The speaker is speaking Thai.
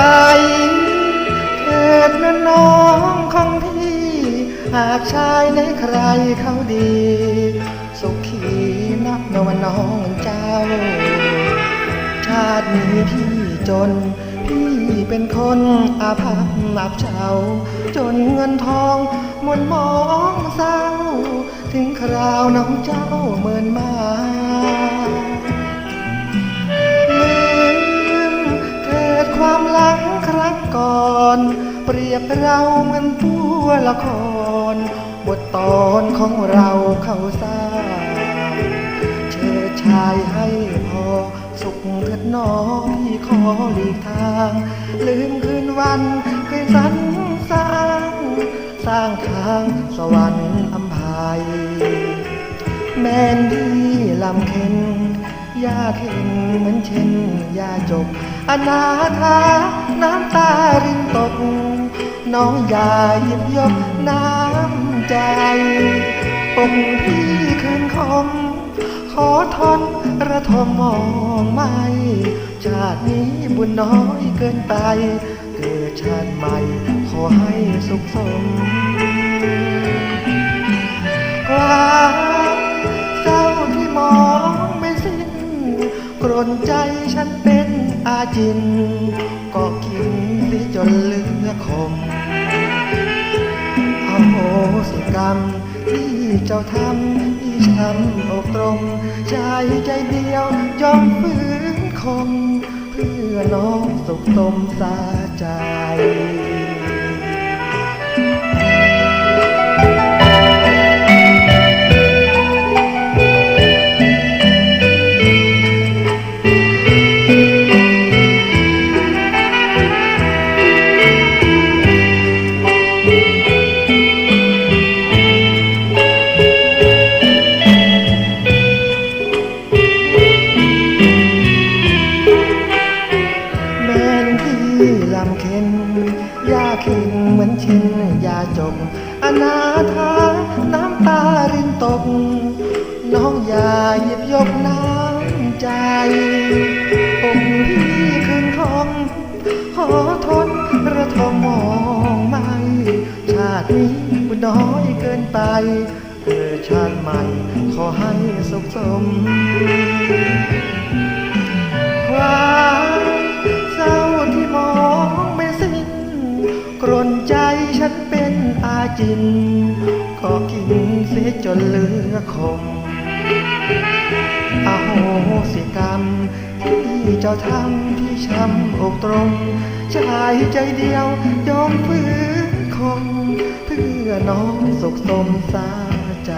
ไปเถิดนน้องของพี่ หากชายในใครเขาดี สุขีนักนวน้องเจ้า ชาตินี้พี่จน พี่เป็นคนอาภัพอับเฉาจนเงินทองมนมองเศร้า ถึงคราวน้องเจ้าเมินมา เปรียบเราเหมือนตัวละคร บทตอนของเราเข้าสร้างเชิดชายให้พอ สุขเถิดหนอพี่ขอหลีกทาง ลืมคืนวันเคยสรรสร้าง สร้างทางสวรรค์อำภัยแม่นที่ลำเค็น ยาเข็นเหมือนเช่นยาจกอนาถาน้ำตารินตก น้องยาหยิบยกน้ำใจปกพี่คืนคม ขอทนระทมมองไม่ ชาตินี้บุญน้อยเกินไป เกิดชาติใหม่ ขอให้สุขสมควาิน ก็กินสิจนเหลือคมเอาโหสิกรรม ที่เจ้าทำที่ช้ำอกตรงใจใจเดียวยอมฝืนคงเพื่อน้องสุขสมสาใจ จก อนาถาน้ำตารินตก น้องอย่าหยิบยกน้ำใจผมพี่คืนคงขอทนระทมมองไม่ ชาตินี้บุญน้อยเกินไปเกิดชาติใหม่ขอให้สุขสมความเศร้าที่มองไม่สิ้นกรนใจฉัน จิน ก็กินเสียจนเหลือคงอาโหสิกรรม ที่เจ้าทำที่ช้ำอกตรงชายใจเดียวยอมฝืนคง เพื่อน้องสุขสมสาใจ